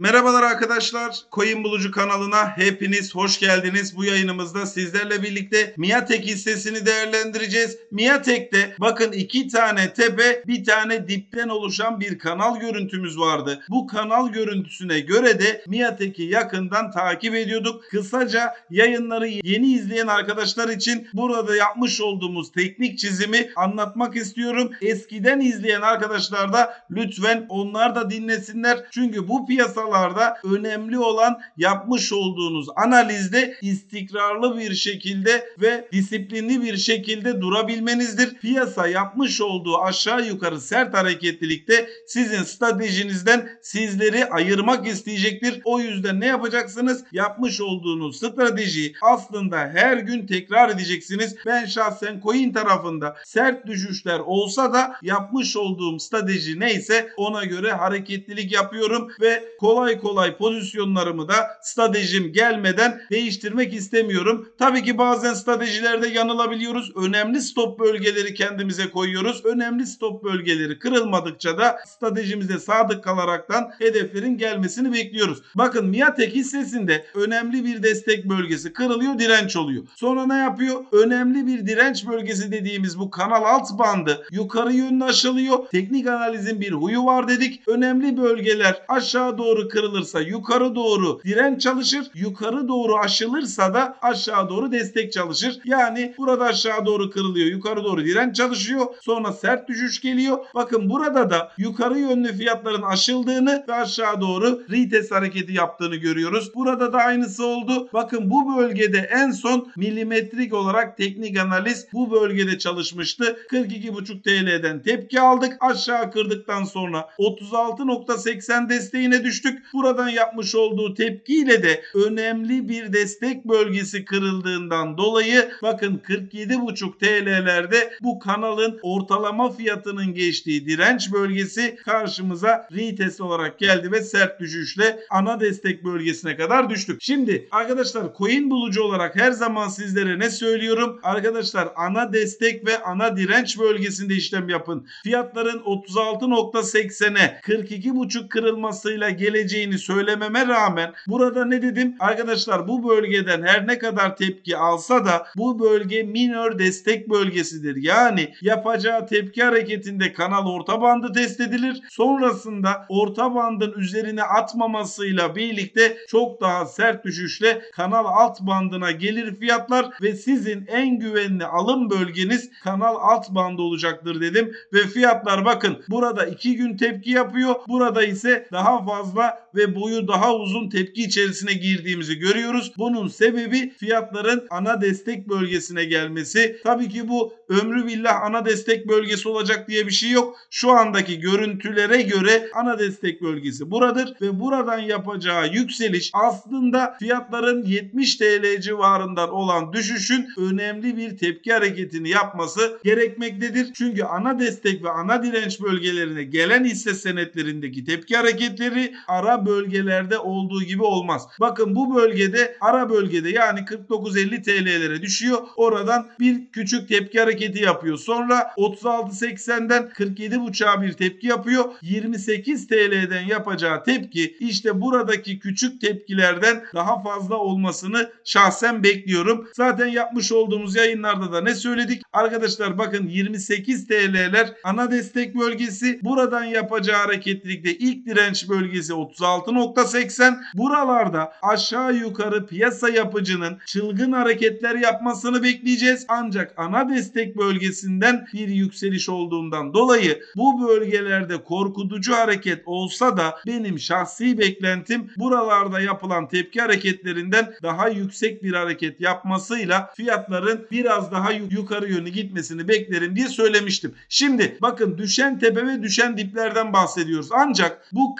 Merhabalar arkadaşlar. Coin Bulucu kanalına hepiniz hoş geldiniz. Bu yayınımızda sizlerle birlikte Miatek hissesini değerlendireceğiz. Miatek'te bakın iki tane tepe bir tane dipten oluşan bir kanal görüntümüz vardı. Bu kanal görüntüsüne göre de Miatek'i yakından takip ediyorduk. Kısaca yayınları yeni izleyen arkadaşlar için burada yapmış olduğumuz teknik çizimi anlatmak istiyorum. Eskiden izleyen arkadaşlar da lütfen onlar da dinlesinler. Çünkü bu piyasalarda önemli olan yapmış olduğunuz analizde istikrarlı bir şekilde ve disiplinli bir şekilde durabilmenizdir. Piyasa yapmış olduğu aşağı yukarı sert hareketlilikte sizin stratejinizden sizleri ayırmak isteyecektir. O yüzden ne yapacaksınız? Yapmış olduğunuz stratejiyi aslında her gün tekrar edeceksiniz. Ben şahsen coin tarafında sert düşüşler olsa da yapmış olduğum strateji neyse ona göre hareketlilik yapıyorum ve kolay kolay pozisyonlarımı da stratejim gelmeden değiştirmek istemiyorum. Tabii ki bazen stratejilerde yanılabiliyoruz. Önemli stop bölgeleri kendimize koyuyoruz. Önemli stop bölgeleri kırılmadıkça da stratejimize sadık kalaraktan hedeflerin gelmesini bekliyoruz. Bakın Miatek hissesinde önemli bir destek bölgesi kırılıyor, direnç oluyor. Sonra ne yapıyor? Önemli bir direnç bölgesi dediğimiz bu kanal alt bandı yukarı yönlü aşılıyor. Teknik analizin bir huyu var dedik. Önemli bölgeler aşağı doğru kırılırsa yukarı doğru direnç çalışır. Yukarı doğru aşılırsa da aşağı doğru destek çalışır. Yani burada aşağı doğru kırılıyor. Yukarı doğru direnç çalışıyor. Sonra sert düşüş geliyor. Bakın burada da yukarı yönlü fiyatların aşıldığını ve aşağı doğru retest hareketi yaptığını görüyoruz. Burada da aynısı oldu. Bakın bu bölgede en son milimetrik olarak teknik analiz bu bölgede çalışmıştı. 42,5 TL'den tepki aldık. Aşağı kırdıktan sonra 36.80 desteğine düştük. Buradan yapmış olduğu tepkiyle de önemli bir destek bölgesi kırıldığından dolayı bakın 47,5 TL'lerde bu kanalın ortalama fiyatının geçtiği direnç bölgesi karşımıza retest olarak geldi ve sert düşüşle ana destek bölgesine kadar düştük. Şimdi arkadaşlar coin bulucu olarak her zaman sizlere ne söylüyorum? Arkadaşlar ana destek ve ana direnç bölgesinde işlem yapın. Fiyatların 36.80'e 42.5 kırılmasıyla geleceğini söylememe rağmen burada ne dedim? Arkadaşlar bu bölgeden her ne kadar tepki alsa da bu bölge minor destek bölgesidir. Yani yapacağı tepki hareketinde kanal orta bandı test edilir. Sonrasında orta bandın üzerine atmamasıyla birlikte çok daha sert düşüşle kanal alt bandına gelir fiyatlar ve sizin en güvenli alım bölgeniz kanal alt bandı olacaktır dedim ve fiyatlar bakın burada 2 gün tepki yapıyor. Burada ise daha fazla ve boyu daha uzun tepki içerisine girdiğimizi görüyoruz. Bunun sebebi fiyatların ana destek bölgesine gelmesi. Tabii ki bu ömrü billah ana destek bölgesi olacak diye bir şey yok. Şu andaki görüntülere göre ana destek bölgesi buradır ve buradan yapacağı yükseliş aslında fiyatların 70 TL civarından olan düşüşün önemli bir tepki hareketini yapması gerekmektedir. Çünkü ana destek ve ana direnç bölgelerine gelen hisse senetlerindeki tepki hareketleri ara bölgelerde olduğu gibi olmaz. Bakın bu bölgede ara bölgede yani 49.50 TL'lere düşüyor. Oradan bir küçük tepki hareketi yapıyor. Sonra 36.80'den 47.5'a bir tepki yapıyor. 28 TL'den yapacağı tepki işte buradaki küçük tepkilerden daha fazla olmasını şahsen bekliyorum. Zaten yapmış olduğumuz yayınlarda da ne söyledik? Arkadaşlar bakın 28 TL'ler ana destek bölgesi. Buradan yapacağı hareketlilikte ilk direnç bölgesi 36.80. Buralarda aşağı yukarı piyasa yapıcının çılgın hareketler yapmasını bekleyeceğiz. Ancak ana destek bölgesinden bir yükseliş olduğundan dolayı bu bölgelerde korkutucu hareket olsa da benim şahsi beklentim buralarda yapılan tepki hareketlerinden daha yüksek bir hareket yapmasıyla fiyatların biraz daha yukarı yönlü gitmesini beklerim diye söylemiştim. Şimdi bakın düşen tepe ve düşen diplerden bahsediyoruz. Ancak bu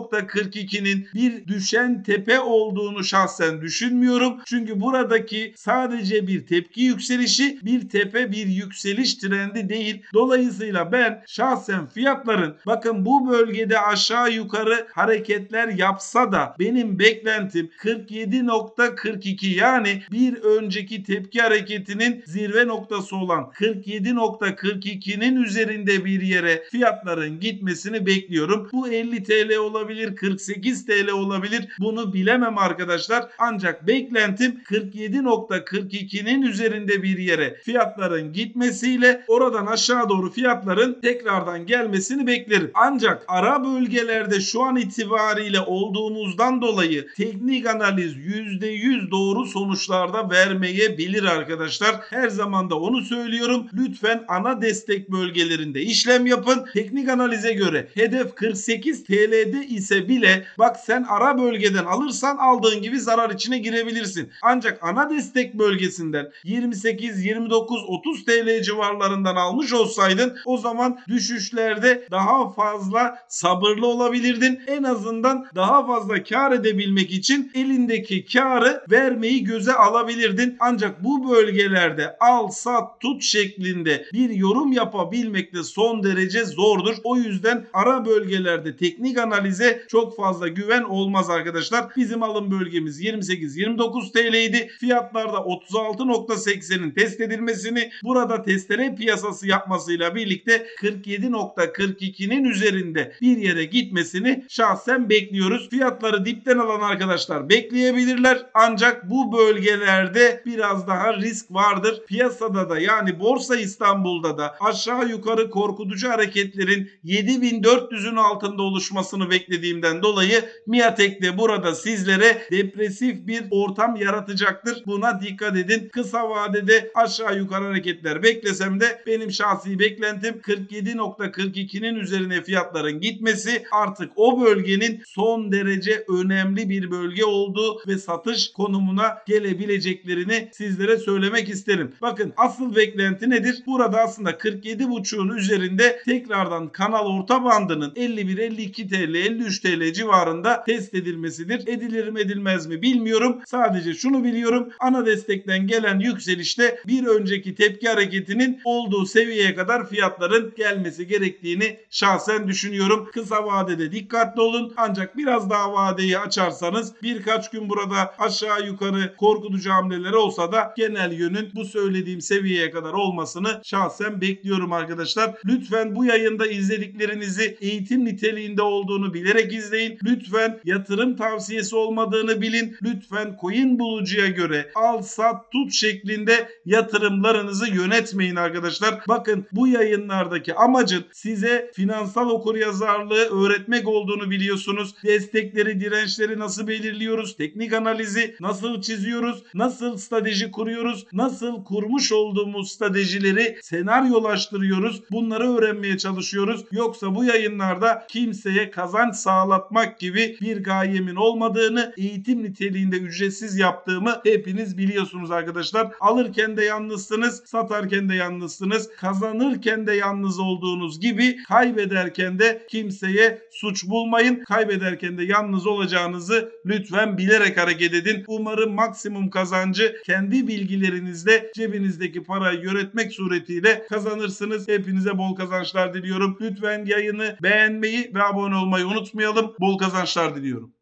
47.42'nin bir düşen tepe olduğunu şahsen düşünmüyorum. Çünkü buradaki sadece bir tepki yükselişi, bir tepe bir yükseliş trendi değil. Dolayısıyla ben şahsen fiyatların bakın bu bölgede aşağı yukarı hareketler yapsa da benim beklentim 47.42 yani bir önceki tepki hareketinin zirve noktası olan 47.42'nin üzerinde bir yere fiyatların gitmesini bekliyorum. Bu 50 TL olabilir olabilir, 48 TL olabilir. Bunu bilemem arkadaşlar. Ancak beklentim 47.42'nin üzerinde bir yere fiyatların gitmesiyle oradan aşağı doğru fiyatların tekrardan gelmesini beklerim. Ancak ara bölgelerde şu an itibariyle olduğumuzdan dolayı teknik analiz %100 doğru sonuçlarda vermeyebilir arkadaşlar. Her zaman da onu söylüyorum. Lütfen ana destek bölgelerinde işlem yapın. Teknik analize göre hedef 48 TL'de ise bile bak sen ara bölgeden alırsan aldığın gibi zarar içine girebilirsin. Ancak ana destek bölgesinden 28, 29, 30 TL civarlarından almış olsaydın o zaman düşüşlerde daha fazla sabırlı olabilirdin. En azından daha fazla kar edebilmek için elindeki karı vermeyi göze alabilirdin. Ancak bu bölgelerde al sat tut şeklinde bir yorum yapabilmek de son derece zordur. O yüzden ara bölgelerde teknik analize çok fazla güven olmaz arkadaşlar. Bizim alım bölgemiz 28-29 TL idi. Fiyatlarda 36.80'in test edilmesini burada testere piyasası yapmasıyla birlikte 47.42'nin üzerinde bir yere gitmesini şahsen bekliyoruz. Fiyatları dipten alan arkadaşlar bekleyebilirler. Ancak bu bölgelerde biraz daha risk vardır. Piyasada da yani Borsa İstanbul'da da aşağı yukarı korkutucu hareketlerin 7400'ün altında oluşmasını beklediğimden dolayı Miatek de burada sizlere depresif bir ortam yaratacaktır. Buna dikkat edin. Kısa vadede aşağı yukarı hareketler beklesem de benim şahsi beklentim 47.42'nin üzerine fiyatların gitmesi artık o bölgenin son derece önemli bir bölge olduğu ve satış konumuna gelebileceklerini sizlere söylemek isterim. Bakın asıl beklenti nedir? Burada aslında 47.5'un üzerinde tekrardan kanal orta bandının 51-52 TL 53 TL civarında test edilmesidir. Edilir mi edilmez mi bilmiyorum. Sadece şunu biliyorum. Ana destekten gelen yükselişte bir önceki tepki hareketinin olduğu seviyeye kadar fiyatların gelmesi gerektiğini şahsen düşünüyorum. Kısa vadede dikkatli olun. Ancak biraz daha vadeyi açarsanız birkaç gün burada aşağı yukarı korkutucu hamleler olsa da genel yönün bu söylediğim seviyeye kadar olmasını şahsen bekliyorum arkadaşlar. Lütfen bu yayında izlediklerinizi eğitim niteliğinde olduğunu bilerek izleyin. Lütfen yatırım tavsiyesi olmadığını bilin. Lütfen coin bulucuya göre al sat tut şeklinde yatırımlarınızı yönetmeyin arkadaşlar. Bakın bu yayınlardaki amacın size finansal okuryazarlığı öğretmek olduğunu biliyorsunuz. Destekleri, dirençleri nasıl belirliyoruz? Teknik analizi nasıl çiziyoruz? Nasıl strateji kuruyoruz? Nasıl kurmuş olduğumuz stratejileri senaryolaştırıyoruz? Bunları öğrenmeye çalışıyoruz. Yoksa bu yayınlarda kimseye kazanç sağlatmak gibi bir gayemin olmadığını, eğitim niteliğinde ücretsiz yaptığımı hepiniz biliyorsunuz arkadaşlar. Alırken de yalnızsınız, satarken de yalnızsınız, kazanırken de yalnız olduğunuz gibi kaybederken de kimseye suç bulmayın. Kaybederken de yalnız olacağınızı lütfen bilerek hareket edin. Umarım maksimum kazancı kendi bilgilerinizle cebinizdeki parayı yönetmek suretiyle kazanırsınız. Hepinize bol kazançlar diliyorum. Lütfen yayını beğenmeyi ve abone olmayı unutmayalım. Bol kazançlar diliyorum.